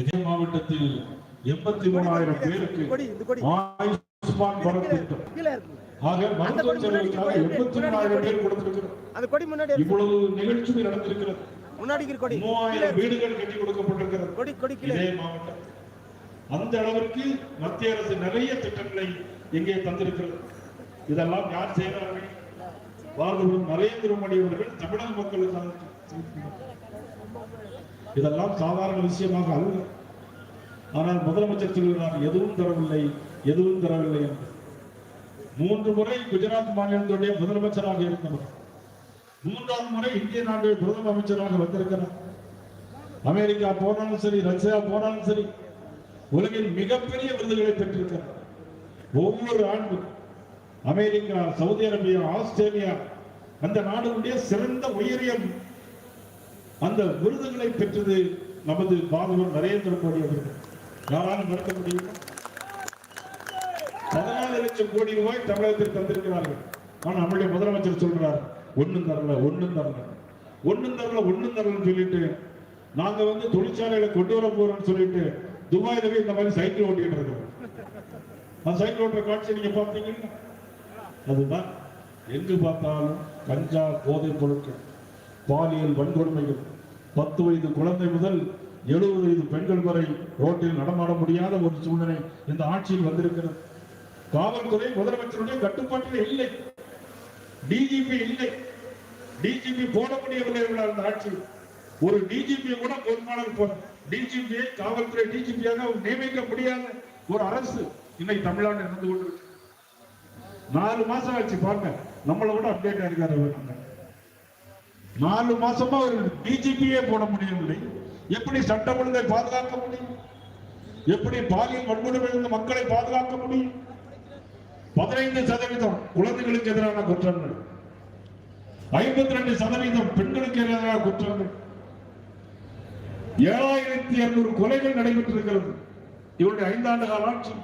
இதே மாவட்டத்தில் எண்பத்தி மூணாயிரம் பேருக்கு ஆயுஷ்மான் பாரத் திட்டம். ஆக மருத்துவ செலவுக்காக எண்பத்தி மூணாயிரம் பேர். இவ்வளவு நடந்திருக்கிறது. முன்னாடி மூவாயிரம். வீடுகள் கட்டி கொடுக்கப்பட்டிருக்கிறது. இதே மாவட்டம். அந்த அளவிற்கு மத்திய அரசு நிறைய திட்டங்களை இங்கே தந்திருக்கிறது. இதெல்லாம் யார் செய்கிறார்கள்? பாரதபுரம் நரேந்திர மோடி அவர்கள் தமிழக மக்களுக்காக. இதெல்லாம் சாதாரண விஷயமாக அல்ல. ஆனால் முதலமைச்சர் சொல்கிறார் எதுவும் தரவில்லை எதுவும் தரவில்லை என்று. மூன்று முறை குஜராத் மாநிலத்துடைய முதலமைச்சராக இருந்தவர். மூன்றாவது முறை இந்திய நாட்டில் பிரதம அமைச்சராக வந்திருக்கிறார். அமெரிக்கா போனாலும் சரி ரஷ்யா போனாலும் சரி உலகின் மிகப்பெரிய விருதுகளை பெற்றிருக்கிறார். ஒவ்வொரு ஆண்டும் அமெரிக்கா சவுதி அரேபியா ஆஸ்திரேலியா அந்த நாடுகளுடைய சிறந்த உயரிய அந்த விருதுகளை பெற்றது நமது பாதுகாப்பு நரேந்திர மோடி அவர்கள். யாராலும் நடத்த முடியுமா? பதினாலு லட்சம் கோடி ரூபாய் தமிழகத்தில் தந்திருக்கிறார்கள். ஆனா நம்முடைய முதலமைச்சர் சொல்றார் ஒண்ணும் தரல ஒண்ணும் தரல ஒண்ணும் தரல ஒண்ணும் தரலன்னு சொல்லிட்டு நாங்க வந்து தொழிற்சாலையில கொண்டு வர போறோம்னு சொல்லிட்டு துபாயில போய் இந்த மாதிரி சைக்கிள் ஓட்டிட்டு இருக்கோம் அந்த சைக்கிள் ஓட்டுற காட்சி நீங்க பார்த்தீங்கன்னா அதுதான். எங்கு பார்த்தாலும் கஞ்சா போதைப் பொருட்கள். பாலியல் வன்கொடுமைகள். பத்து வயது குழந்தை முதல் எழுபது வயது பெண்கள் வரை ரோட்டில் நடமாட முடியாத ஒரு சூழ்நிலை இந்த ஆட்சியில் வந்திருக்கிறது. காவல்துறை முதலமைச்சருடைய கட்டுப்பாட்டில் இல்லை. டிஜிபி இல்லை. டிஜிபி போட முடியவில்லை இவர்களால் இந்த ஆட்சி. ஒரு டிஜிபி கூட பொறுப்பாளர் டிஜிபியை காவல்துறை டிஜிபியாக நியமிக்க முடியாத ஒரு அரசு இன்னைக்கு தமிழ்நாடு நடந்து கொண்டு நாலு மாசம் ஆச்சு பாருங்க. நம்மளை விட அப்டேட் ஆயிருக்காரு நாலு மாசமா ஒரு டிஜிபியே போட முடியவில்லை. எப்படி சட்ட ஒழுங்கை பாதுகாக்க முடியும்? எப்படி பாலியல் வன்கொடுமையிலிருந்து மக்களை பாதுகாக்க முடியும்? பதினைந்து சதவீதம் குழந்தைகளுக்கு எதிரான குற்றங்கள். ஐம்பத்தி ரெண்டு சதவீதம் பெண்களுக்கு எதிரான குற்றங்கள். ஏழாயிரத்தி இருநூறு கொலைகள் நடைபெற்றிருக்கிறது. இவருடைய ஐந்தாண்டு கால ஆட்சி.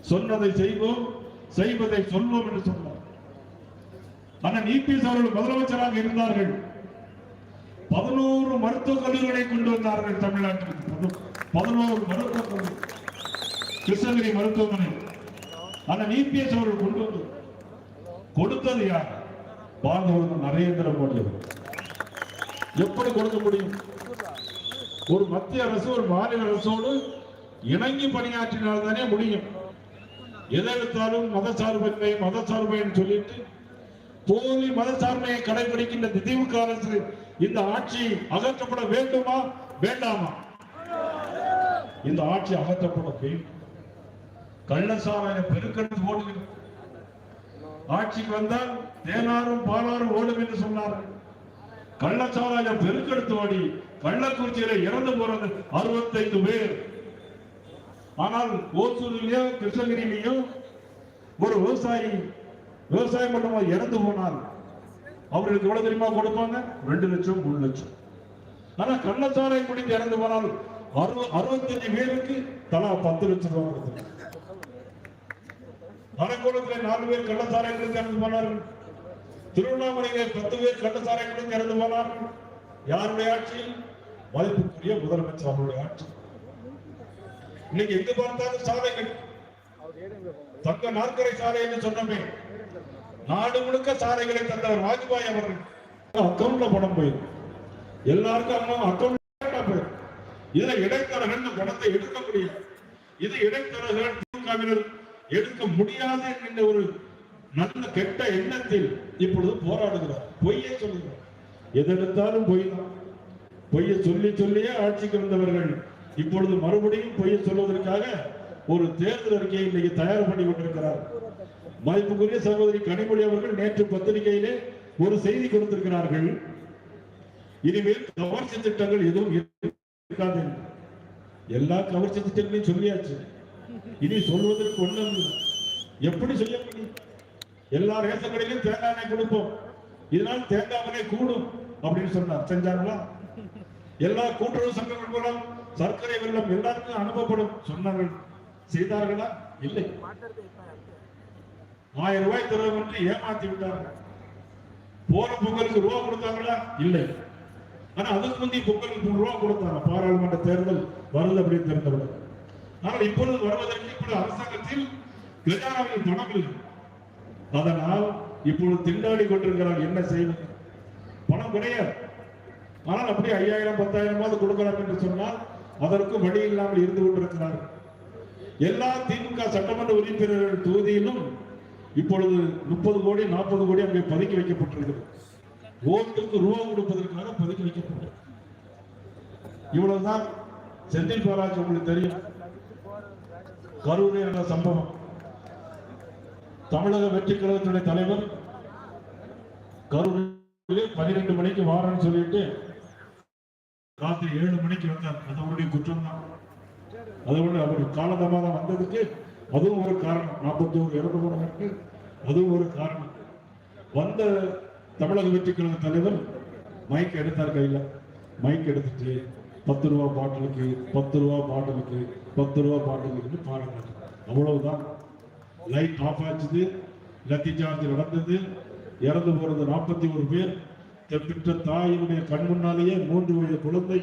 சொன்னதை செய்வோம் செய்வதை சொல்வோம் என்று சொன்னார். அண்ணன் இபிஎஸ் அவர்கள் முதலமைச்சராக இருந்தார்கள். பதினோரு மருத்துவக் கல்லூரிகளை கொண்டு வந்தார்கள் தமிழ்நாட்டில். பதினோரு மருத்துவக் கல்லூரி. கிருஷ்ணகிரி மருத்துவமனை. அண்ணன் இபிஎஸ் அவர்கள் கொண்டு வந்து கொடுத்தது யார்? பாரத நரேந்திர மோடி எப்படி கொடுக்க முடியும்? ஒரு மத்திய அரசு ஒரு மாநில அரசோடு இணங்கி பணியாற்றினால் தானே முடியும். எதை எடுத்தாலும் மதசார்பின்மை மதசார்பைன்னு சொல்லிட்டு போலி மதசார்பையை கடைபிடிக்கின்ற திமுக அரசு இந்த ஆட்சி அகற்றப்பட வேண்டுமா? வேண்டாமா? இந்த ஆட்சி அகற்றப்பட வேண்டும். கள்ளசாராய பெருக்கெடுத்து ஓடுகிறது ஆட்சிக்கு வந்தால் தேனாரும் பாலாரும் ஓடும் என்று சொன்னார்கள் கள்ளச்சாராய பெருக்கெடுத்து ஓடி கள்ளக்குறிச்சியில இறந்து போறது அறுபத்தைந்து பேர். ஆனால் ஓசூரிலேயோ கிருஷ்ணகிரியிலேயோ ஒரு விவசாயி விவசாயம் பண்ணும்போது இறந்து போனால் அவர்களுக்கு எவ்வளவு தெரியுமா கொடுப்பாங்க? ரெண்டு லட்சம் மூணு லட்சம். ஆனா கள்ளச்சாராயம் குடித்து இறந்து போனால் அறுபது அறுபத்தஞ்சு பேருக்கு தலா பத்து லட்சம் ரூபாய் கொடுத்தாங்க அரக்கோணத்துல நாலு பேர் கள்ளச்சாராயம் குடித்து இறந்து போனார்கள். திருவண்ணாமலையிலே பத்து பேர் கள்ளச்சாராயம் குடித்து இறந்து போனார்கள். யாருடைய ஆட்சி? மதிப்புக்குரிய முதலமைச்சர் அவருடைய ஆட்சி. இன்னைக்கு எங்க பார்த்தாலும் சாலைகள் தக்க நாற்கரை சாலை என்று சொன்னமே நாடு முழுக்க சாலைகளை தந்தவர் வாஜ்பாய் அவர்கள். அக்கௌண்ட்ல பணம் போயிடும் எல்லாருக்கும் அக்கௌண்ட் அக்கௌண்ட்ல போயிடும் இதுல பணத்தை எடுக்க முடியாது இது இடைத்தரகன் திமுகவினர் எடுக்க முடியாது என்கின்ற ஒரு நல்ல கெட்ட எண்ணத்தில் இப்பொழுது போராடுகிறார். பொய்யை சொல்லுகிறார் எதெடுத்தாலும் பொய் தான் பொய்யை சொல்லி சொல்லியே ஆட்சிக்கு வந்தவர்கள் இப்பொழுது மறுபடியும் பொய்யை சொல்வதற்காக ஒரு தேர்தல் அறிக்கையை இன்னைக்கு தயார் பண்ணி கொண்டிருக்கிறார். மதிப்புக்குரிய சகோதரி கனிமொழி அவர்கள் நேற்று பத்திரிகையிலே ஒரு செய்தி கொடுத்திருக்கிறார்கள். இனிமேல் கவர்ச்சி திட்டங்கள் எதுவும் இருக்காது. எல்லா கவர்ச்சி திட்டங்களையும் சொல்லியாச்சு. இனி சொல்வதற்கு ஒண்ணும் எப்படி சொல்ல முடியும்? எல்லா ரேஷன் கடையிலும் தேங்காய் எண்ணெய் கொடுப்போம். இதனால் தேங்காய் விலை கூடும் அப்படின்னு சொன்னார். செஞ்சாங்களா எல்லா கூட்டுறவு சங்கங்கள் மூலம் சர்க்கரை வெள்ளம் எல்லாருக்கும் அனுப்பப்படும் சொன்னார்கள். செய்தார்களா? இல்லை. ஆயிரம் ரூபாய் தருவோம் என்று ஏமாத்தி விட்டார்கள்? போன பொங்கலுக்கு ரூபா கொடுத்தாங்களா? இல்லை. ஆனா அதுக்கு முந்தைய பொங்கலுக்கு மூணு ரூபா கொடுத்தாங்க. பாராளுமன்ற தேர்தல் வருது அப்படின்னு தெரிந்தவர்கள் ஆனால் இப்பொழுது வருவதற்கு இப்பொழுது அரசாங்கத்தில் கஜானாவில் பணம் இல்லை. அதனால் இப்பொழுது திண்டாடி கொண்டிருக்கிறார். என்ன செய்வது? பணம் கிடையாது. ஆனால் அப்படி ஐயாயிரம் பத்தாயிரமாவது கொடுக்கலாம் என்று சொன்னால் அதற்கு வழி இல்லாமல் இருந்து கொண்டிருக்கிறார்கள். எல்லா திமுக சட்டமன்ற உறுப்பினர்கள் தொகுதியிலும் இப்பொழுது முப்பது கோடி நாற்பது கோடி அங்கே பதுக்கி வைக்கப்பட்டிருக்கிறது. ஓட்டுக்கு ரூபா கொடுப்பதற்காக பதுக்கி வைக்கப்பட்டது இவ்வளவுதான் செந்தில் பாலாஜ் உங்களுக்கு தெரியும். கரூர் என்ற சம்பவம். தமிழக வெற்றி கழகத்துடைய தலைவர் கரூரில் பனிரெண்டு மணிக்கு வாரன்னு சொல்லிட்டு ராத்திரி ஏழு மணிக்கு வந்தார். அது அவருடைய குற்றம் தான் அதோடு அவர் காலதாமதம் வந்ததுக்கு அதுவும் ஒரு காரணம். நாற்பத்தி ஒரு இறந்து போனதற்கு அதுவும் ஒரு காரணம். வந்த தமிழக வெற்றி கழக தலைவர் மைக் எடுத்தார் கையில. மைக் எடுத்துட்டு பத்து ரூபா பாட்டிலுக்கு பத்து ரூபா பாட்டிலுக்கு பத்து ரூபா பாட்டிலுக்கு பாடுறாரு அவ்வளவுதான். லைட் ஆஃப் ஆச்சுது. லத்தி சார்ஜ் நடந்தது. இறந்து போறது நாற்பத்தி ஒரு பேர். பெற்ற தாயினுடைய கண் முன்னாலேயே மூன்று வயது குழந்தை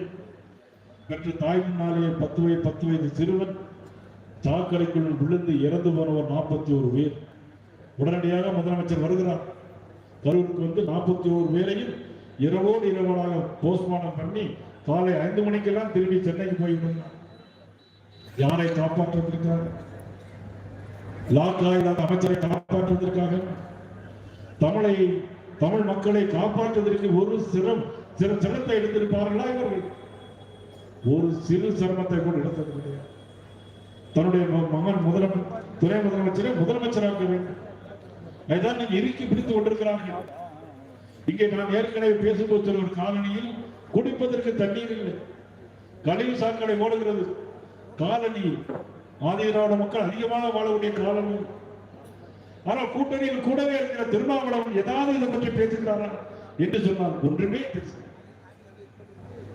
பெற்ற தாய் முன்னாலேயே பத்து வயது பத்து வயது சிறுவன் சாக்கடைக்குள் விழுந்து இறந்து போனவர் நாற்பத்தி ஒரு பேர். உடனடியாக முதலமைச்சர் வருகிறார். கரூருக்கு வந்து நாற்பத்தி ஒரு பேரையும் இரவோடு இரவலாக போஸ்ட்மார்டம் பண்ணி காலை ஐந்து மணிக்கெல்லாம் திரும்பி சென்னைக்கு போய்விடுகிறார் யாரை காப்பாற்றுவதற்காக? லாக்கா இல்லாத அமைச்சரை காப்பாற்றுவதற்காக? தமிழை தமிழ் மக்களை காப்பாற்றுவதற்கு ஒரு சிரம் சிற சிரத்தை எடுத்திருப்பார்களா இவர்கள்? ஒரு சிறு சிரமத்தை கூட எடுத்தது கிடையாது தன்னுடைய ம- மகன் முதலமைச்சர் துணை முதலமைச்சரை முதலமைச்சராக வேண்டும். அதுதான் நீங்க இறுக்கி பிடித்து கொண்டிருக்கிறார்கள். இங்கே நான் ஏற்கனவே பேசும்போது ஒரு காலனியில் குடிப்பதற்கு தண்ணீர் இல்லை. கழிவு சாக்கடை ஓடுகிறது. காலனி ஆதிதிராவிட மக்கள் அதிகமாக வாழக்கூடிய காலனி ஆனால் கூட்டணியில் கூடவே இருக்கிற திருமாவளவன் ஏதாவது இதை பற்றி பேசுகிறாரா? என்று சொன்னால் ஒன்றுமே பேச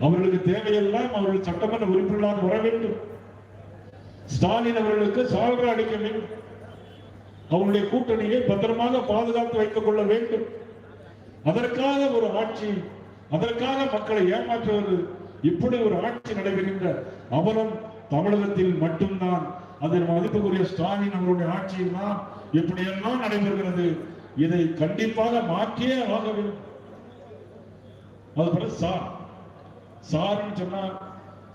அவர்களுக்கு தேவையெல்லாம் அவர்கள் சட்டமன்ற உறுப்பினர்களாக வர வேண்டும். ஸ்டாலின் அவர்களுக்கு சால்வை அளிக்க வேண்டும். அவருடைய கூட்டணியை பத்திரமாக பாதுகாத்து வைத்துக் கொள்ள வேண்டும். அதற்காக ஒரு ஆட்சி அதற்காக மக்களை ஏமாற்றுவது இப்படி ஒரு ஆட்சி நடைபெறுகின்ற அவலம் தமிழகத்தில் மட்டும்தான். அதன் மதிப்புக்குரிய ஸ்டாலின் அவருடைய ஆட்சியில் தான் இப்படியெல்லாம் நடைபெறுகிறது இதை கண்டிப்பாக மாற்றியே ஆக வேண்டும். அது பிறகு சாருன்னு சொன்னால் சொன்னா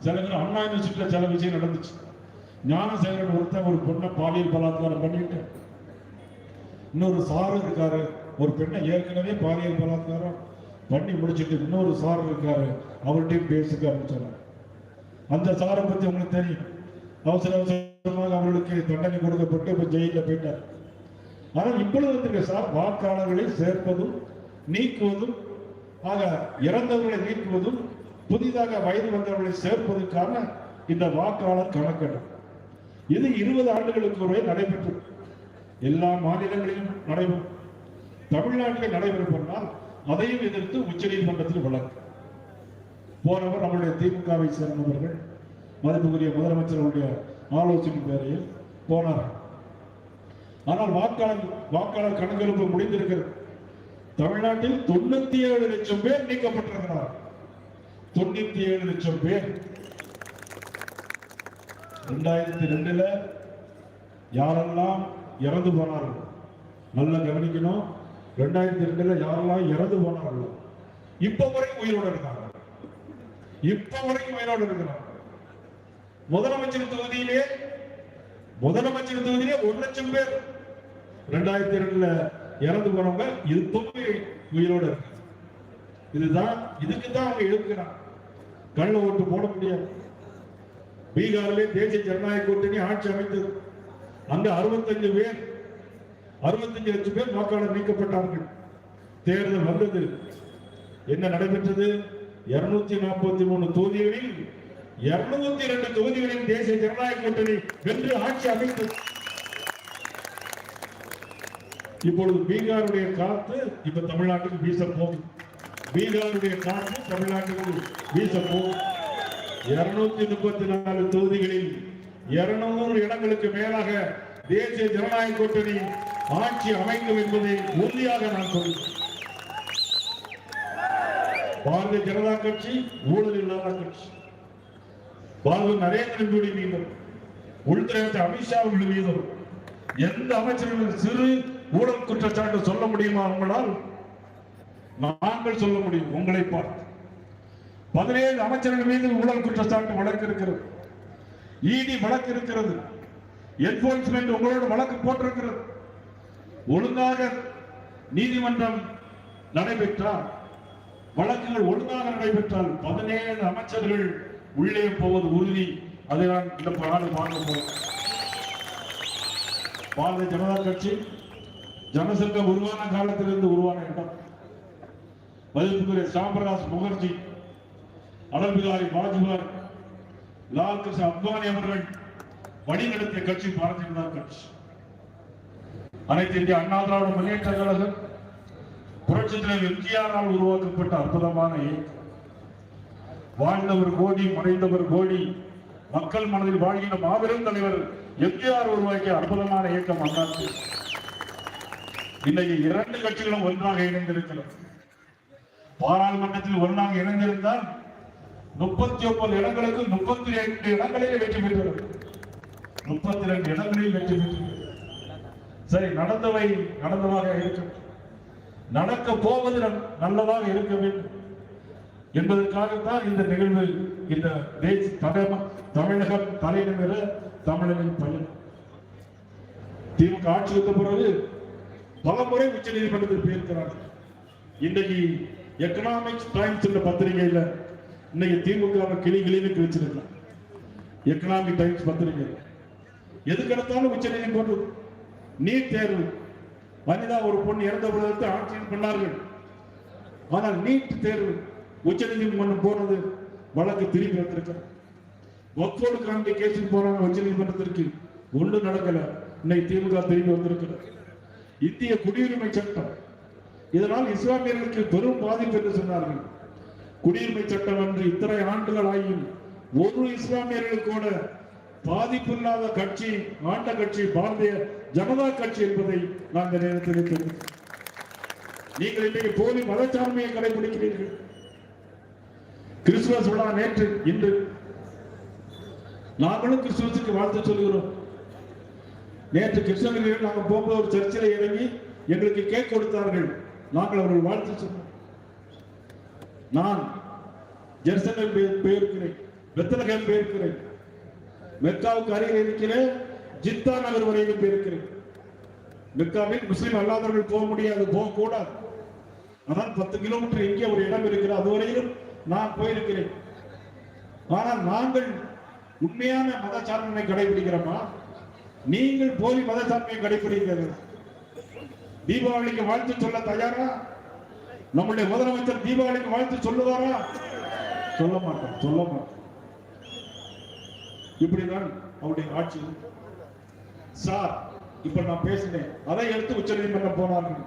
சில பேர் அண்ணா யூனிவர்சிட்டியில் சில விஷயம் நடந்துச்சு. ஞானசேகரன் ஒருத்தன் ஒரு பொண்ணை பாலியல் பலாத்காரம் பண்ணிட்டு இன்னொரு சாரு இருக்காரு ஒரு பெண்ணை ஏற்கனவே பாலியல் பலாத்காரம் பண்ணி முடிச்சிட்டு இன்னொரு சார் இருக்காரு அவர்கிட்டயும் பேசிக்க ஆரம்பிச்சாங்க அந்த சாரை பத்தி உங்களுக்கு தெரியும். அவசர அவசரமாக அவர்களுக்கு தண்டனை கொடுக்கப்பட்டு இப்ப ஜெயில போயிட்டார். ஆனால் இப்பொழுது வந்திருக்க சார் வாக்காளர்களை சேர்ப்பதும் நீக்குவதும் ஆக இறந்தவர்களை நீக்குவதும் புதிதாக வயது வந்தவர்களை சேர்ப்பதற்கான இந்த வாக்காளர் கணக்கெடுப்பு இது இருபது ஆண்டுகளுக்கு ஒருவே நடைபெற்றது எல்லா மாநிலங்களிலும் நடைபெறும். தமிழ்நாட்டில் நடைபெறுவதால் அதையும் எதிர்த்து உச்சநீதிமன்றத்தில் வழக்கு. போனவர் நம்முடைய திமுகவை சேர்ந்தவர்கள். மதிப்புக்குரிய முதலமைச்சருடைய ஆலோசனை பேரையில் போனார். ஆனால் வாக்காளர் வாக்காளர் கணக்கெடுப்பு முடிந்திருக்கிறது. தமிழ்நாட்டில் தொண்ணூத்தி ஏழு லட்சம் பேர் நீக்கப்பட்டிருக்கிறார்கள். தொண்ணூத்தி ஏழு லட்சம் பேர். ரெண்டாயிரத்தி ரெண்டுல யாரெல்லாம் இறந்து போனார்கள் நல்லா கவனிக்கணும். ரெண்டாயிரத்தி ரெண்டுல யாரெல்லாம் இறந்து போனார்களோ இப்ப வரைக்கும் உயிரோடு இருக்காங்க. இப்ப வரைக்கும் உயிரோடு இருக்கிறாங்க. முதலமைச்சர் தொகுதியிலே முதலமைச்சர் தொகுதியிலே ஒரு லட்சம் பேர். ரெண்டாயிரத்தி ரெண்டுல இறந்து போனவங்க தொகுதி உயிரோடு இருக்கு இதுதான் இதுக்கு தான் அவங்க எழுப்புகிறாங்க. கள்ள ஓட்டு போட முடியாது. பீகார்லேயே தேசிய ஜனநாயக கூட்டணி ஆட்சி அமைத்தது. அங்க அறுபத்தஞ்சு பேர் அறுபத்தஞ்சு லட்சம் பேர் வாக்காளர் நீக்கப்பட்டார்கள். தேர்தல் வந்தது. என்ன நடைபெற்றது? இருநூத்தி நாற்பத்தி மூணு தொகுதிகளில் இருநூத்தி இரண்டு தொகுதிகளில் தேசிய ஜனநாயக கூட்டணி வென்று ஆட்சி அமைத்தது. இப்பொழுது பீகாருடைய காத்து இப்ப தமிழ்நாட்டுக்கு வீச போகுது. பீகாருடைய காற்று தமிழ்நாட்டுக்கு வீசப்போம் இருநூத்தி முப்பத்தி நாலு தொகுதிகளில் இருநூறு இடங்களுக்கு மேலாக தேசிய ஜனநாயக கூட்டணி ஆட்சி அமைக்கும் என்பதை உறுதியாக நான் சொல்கிறேன். பாரதிய ஜனதா கட்சி ஊழல் இல்லாத கட்சி. பாரத நரேந்திர மோடி மீதும் உள்துறை அமைச்சர் அமித்ஷா அவர்கள் மீதும் எந்த அமைச்சர்களும் சிறு ஊழல் குற்றச்சாட்டு சொல்ல முடியுமா? உங்களால் நாங்கள் சொல்ல முடியும் உங்களை பார்த்து. பதினேழு அமைச்சர்கள் மீது ஊழல் குற்றச்சாட்டு வழக்கு இருக்கிறது. இடி வழக்கு இருக்கிறது. என்போர்ஸ்மெண்ட் உங்களோட வழக்கு போட்டிருக்கிறது. ஒழுங்காக நீதிமன்றம் நடைபெற்றால் வழக்குகள் ஒழுங்காக நடைபெற்றால் பதினேழு அமைச்சர்கள் உள்ளே போவது உறுதி. அதை நான் இந்த நாடு பார்க்க போகிறேன் பாரதிய ஜனதா கட்சி ஜனசங்கம் உருவான காலத்திலிருந்து உருவான இடம். மதிப்புக்குரிய சாம்பராஜ் முகர்ஜி அடல் பிகாரி வாஜ்பாய் லால் கிருஷ்ண அத்வானி அவர்கள் வழிநடத்திய கட்சி பாரதிய ஜனதா கட்சி. அனைத்து இந்திய அண்ணா திராவிட முன்னேற்ற கழகம் புரட்சி தலைவர் எம்ஜிஆரால் உருவாக்கப்பட்ட அற்புதமான இயக்கம். வாழ்ந்தவர் கோடி மறைந்தவர் கோடி மக்கள் மனதில் வாழ்கின்ற மாபெரும் தலைவர் எம்ஜிஆர் உருவாக்கிய அற்புதமான இயக்கம் அண்ணாச்சி இன்னைக்கு இரண்டு கட்சிகளும் ஒன்றாக இணைந்திருக்கிறது. பாராளுமன்றத்தில் ஒன்றாக இணைந்திருந்தால் முப்பத்தி ஒன்பது இடங்களுக்கு முப்பத்தி ரெண்டு இடங்களில் வெற்றி பெற்றவர்கள் முப்பத்தி ரெண்டு இடங்களில் வெற்றி பெற்றவர்கள் சரி நடந்தவை நடந்ததாக இருக்கும். நடக்க போவது நல்லதாக இருக்க வேண்டும். என்பதற்காகத்தான் இந்த நிகழ்வு இந்த தேசிய தலைம தமிழகம் தலைநகர தமிழகம் பயணம் திமுக ஆட்சி வந்த பிறகு பல முறை உச்ச நீதிமன்றத்தில் போயிருக்கிறார்கள். இன்றைக்கு எக்கனாமிக்ஸ் டைம்ஸ் என்ற பத்திரிகையில இன்னைக்கு திமுக கிளி கிளின்னு வச்சிருக்கலாம் எக்கனாமிக் டைம்ஸ் பத்திரிகை. எது கிடைத்தாலும் உச்ச நீதிமன்றம் நீட் தேர்வு. வனிதா ஒரு பொண்ணு இறந்த பொழுது ஆட்சியில் பண்ணார்கள். ஆனால் நீட் தேர்வு உச்ச நீதிமன்றம் போனது வழக்கு திரும்பி வந்திருக்கிறது. ஒப்போடு காண்பி கேஸுக்கு போறாங்க உச்ச நீதிமன்றத்திற்கு. ஒன்றும் நடக்கல. இன்னைக்கு திமுக திரும்பி வந்திருக்கிறது. இந்திய குடியுரிமை சட்டம் இதனால் இஸ்லாமியர்களுக்கு பெரும் பாதிப்பு என்று சொன்னார்கள். குடியுரிமை சட்டம் என்று இத்தனை ஆண்டுகள் ஆகியும் ஒரு இஸ்லாமியர்கள் கூட பாதிப்பு இல்லாத கட்சி ஆண்ட கட்சி பாரதிய ஜனதா கட்சி என்பதை நான் இந்த நேரத்தில் நீங்கள் இன்றைக்கு போலி மதச்சார்மையை கடைபிடிக்கிறீர்கள். கிறிஸ்துமஸ் விழா நேற்று இன்று. நாங்களும் கிறிஸ்துமஸுக்கு வாழ்த்து சொல்கிறோம். நேற்று கிருஷ்ணகிரியில் நாங்கள் போகும்போது ஒரு சர்ச்சில் இறங்கி எங்களுக்கு கேக் கொடுத்தார்கள். நாங்கள் அவர்கள் வாழ்த்து சொன்னோம் நான் ஜெருசலம் போய்- போயிருக்கிறேன் பெத்தலகம் போயிருக்கிறேன் மெக்காவுக்கு அருகில் இருக்கிறேன் ஜித்தா நகர் வரையிலும் போயிருக்கிறேன். மெக்காவில் முஸ்லீம் அல்லாதவர்கள் போக முடியாது போக கூடாது ஆனால் பத்து கிலோமீட்டர் எங்கே ஒரு இடம் இருக்கிறது அதுவரையிலும் நான் போயிருக்கிறேன். ஆனால் நாங்கள் உண்மையான மதச்சார்பினை கடைபிடிக்கிறோமா? நீங்கள் போலி மதச்சார்பினை கடைபிடிக்கிறீர்கள்? தீபாவளிக்கு வாழ்த்து சொல்ல தயாரா? நம்முடைய முதலமைச்சர் தீபாவளிக்கு வாழ்த்து சொல்லுவாரா? சொல்ல மாட்டோம் சொல்ல மாட்டோம் இப்படிதான் அவருடைய ஆட்சி சார் இப்ப நான் பேசினேன். அதை எடுத்து உச்ச நீதிமன்றம் போனார்கள்.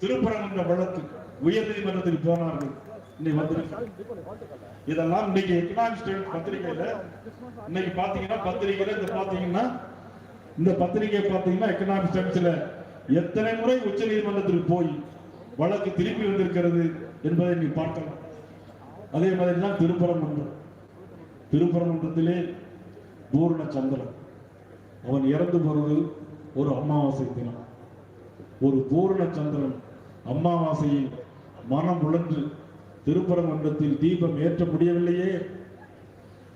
திருப்பரங்குன்ற வழக்கு உயர் நீதிமன்றத்துக்கு போனார்கள். இன்னைக்கு வந்திருக்கு. இதெல்லாம் இன்னைக்கு எக்கனாமிக் ஸ்டேட் பத்திரிகையில இன்னைக்கு பாத்தீங்கன்னா பத்திரிகையில இந்த பாத்தீங்கன்னா இந்த பத்திரிகை பாத்தீங்கன்னா எக்கனாமிக் டைம்ஸ்ல எத்தனை முறை உச்ச நீதிமன்றத்தில் போய் வழக்கு திருப்பி வந்திருக்கிறது என்பதை நீ பார்க்கலாம். அதே மாதிரி தான் திருப்பரங்குன்றம். திருப்பரங்குன்றத்திலே பூர்ண சந்திரன். அவன் இறந்து போறது ஒரு அமாவாசை தினம். ஒரு பூர்ண சந்திரன் அமாவாசையில் மனம் உழன்று திருப்பரங்குன்றத்தில் தீபம் ஏற்ற முடியவில்லையே.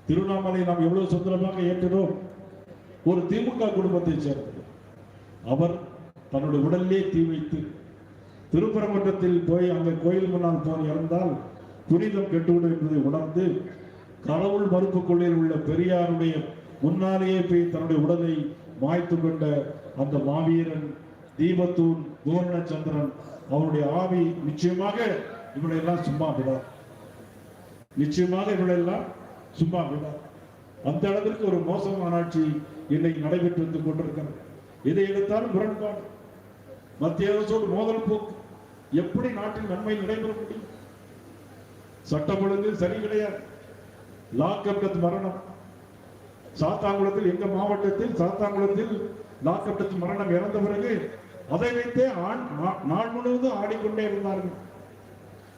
திருவண்ணாமலை நாம் எவ்வளவு சுந்தரமாக ஏற்றினோம்? ஒரு திமுக குடும்பத்தைச் சேர்ந்தது அவர் தன்னுடைய உடல்லே தீ வைத்து திருப்பரங்குன்றத்தில் போய் அங்கே கோயில் முன்னால் போய் இறந்தால் புனிதம் கெட்டுவிடும் என்பதை உணர்ந்து கடவுள் மறுப்பு கொள்ளையில் உள்ள பெரியாருடைய முன்னாலேயே போய் தன்னுடைய உடலை மாய்த்து கொண்ட அந்த மாவீரன் தீபத்தூன் பூர்ணச்சந்திரன் அவருடைய ஆவி நிச்சயமாக இவளையெல்லாம் சும்மா விடார் நிச்சயமாக இவளையெல்லாம் சும்மா விடார் அந்த அளவிற்கு ஒரு மோசமான ஆட்சி இன்னைக்கு நடைபெற்று வந்து கொண்டிருக்கிறது. எதை எடுத்தாலும் முரண்பாடு. மத்திய அரசோடு மோதல் போக்கு. எப்படி நாட்டில் நன்மை நடைபெற முடியும் சட்டம் ஒழுங்கு சரி கிடையாது லாக்கப்டத் மரணம். சாத்தாங்குளத்தில் எங்க மாவட்டத்தில் சாத்தாங்குளத்தில் லாக்கப்டத் மரணம் இறந்த பிறகு அதை வைத்தே ஆண் நா- நாள் முழுவதும் ஆடிக்கொண்டே இருந்தார்கள்.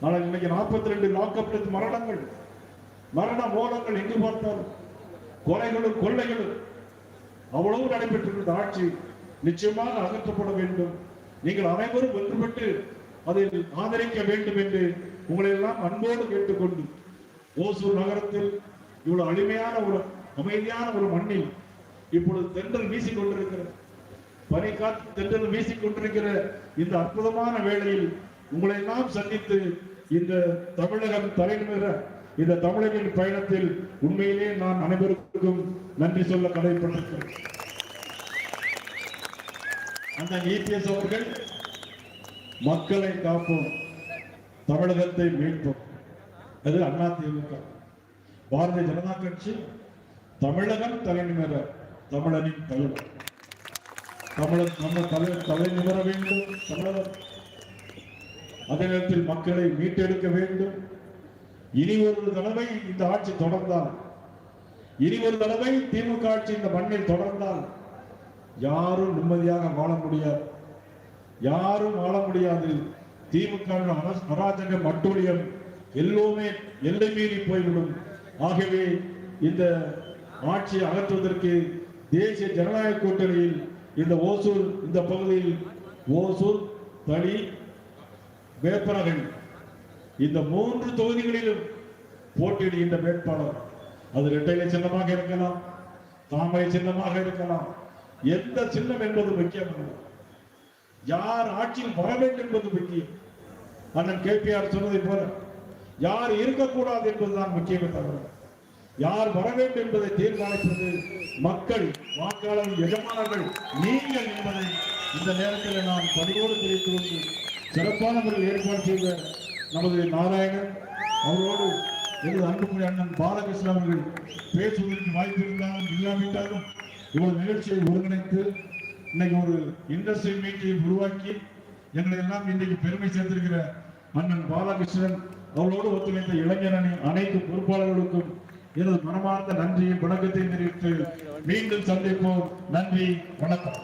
ஆனால் இன்னைக்கு நாற்பத்தி ரெண்டு லாக்கப்டத் மரணங்கள் மரண மோதங்கள் எங்கு பார்த்தாலும் கொலைகளும் கொள்ளைகளும் அவ்வளவு நடைபெற்றிருந்த ஆட்சி நிச்சயமாக அகற்றப்பட வேண்டும். நீங்கள் அனைவரும் ஒன்றுபட்டு அதில் ஆதரிக்க வேண்டும் என்று உங்களை எல்லாம் அன்போடு கேட்டுக்கொண்டு ஓசூர் நகரத்தில் இவ்வளவு அழிமையான ஒரு அமைதியான ஒரு மண்ணில் இப்பொழுது தென்றல் வீசிக் கொண்டிருக்கிறது. காத்து தென்றல் வீசிக் கொண்டிருக்கிற இந்த அற்புதமான வேளையில் உங்களை எல்லாம் சந்தித்து இந்த தமிழகம் தலைநிமிர இந்த தமிழகின் பயணத்தில் உண்மையிலே நான் அனைவருக்கும் நன்றி சொல்ல கடமைப்பட்டிருக்கிறேன் அந்த இபிஎஸ் அவர்கள் மக்களை காப்போம். தமிழகத்தை மீட்போம். அது அண்ணா திமுக. பாரதிய ஜனதா கட்சி தமிழகம் தலைநிமிர தமிழனின் தலைவர். தமிழர் நம்ம தலை தலைநிமிர வேண்டும் தமிழகம். அதே நேரத்தில் மக்களை மீட்டெடுக்க வேண்டும். இனி ஒரு தடவை இந்த ஆட்சி தொடர்ந்தால் இனி ஒரு தடவை திமுக ஆட்சி இந்த மண்ணில் தொடர்ந்தால் யாரும் நிம்மதியாக வாழ முடியாது. யாரும் வாழ முடியாது. திமுக அராஜக மட்டூழியம் எல்லோருமே எல்லை மீறி போய்விடும். ஆகவே இந்த ஆட்சியை அகற்றுவதற்கு தேசிய ஜனநாயக கூட்டணியில் இந்த ஓசூர் இந்த பகுதியில் ஓசூர் தளி வேப்பரகன் இந்த மூன்று தொகுதிகளிலும் போட்டியிடுகின்ற வேட்பாளர். அது இரட்டை சின்னமாக இருக்கலாம் தாமரை சின்னமாக இருக்கலாம் எந்த சின்னம் என்பது முக்கியம் யார் ஆட்சியில் வர வேண்டும் என்பது முக்கியம். அண்ணன் கேபிஆர் சொன்னதை போல யார் இருக்கக்கூடாது என்பதுதான் முக்கியமே தவிர யார் வர வேண்டும் என்பதை தீர்மானிப்பது மக்கள் வாக்காளர் எஜமானர்கள் நீங்கள் என்பதை இந்த நேரத்தில் நான் பணியோடு தெரிவித்து கொண்டு சிறப்பான முறையில் ஏற்பாடு செய்த நமது நாராயணன் அவரோடு எனது அன்புக்குரிய அண்ணன் பாலகிருஷ்ணன் அவர்கள் பேசுவதற்கு வாய்ப்பு இருந்தாலும் இல்லாவிட்டாலும் இவ்வளவு நிகழ்ச்சியை ஒருங்கிணைத்து இன்னைக்கு ஒரு இண்டஸ்ட்ரி மீட்டியை உருவாக்கி எங்களை எல்லாம் இன்றைக்கு பெருமை சேர்த்திருக்கிற அண்ணன் பாலகிருஷ்ணன் அவர்களோடு ஒத்துழைத்த இளைஞரணி அனைத்து பொறுப்பாளர்களுக்கும் எனது மனமார்ந்த நன்றியை வணக்கத்தை தெரிவித்து மீண்டும் சந்திப்போம். நன்றி வணக்கம்.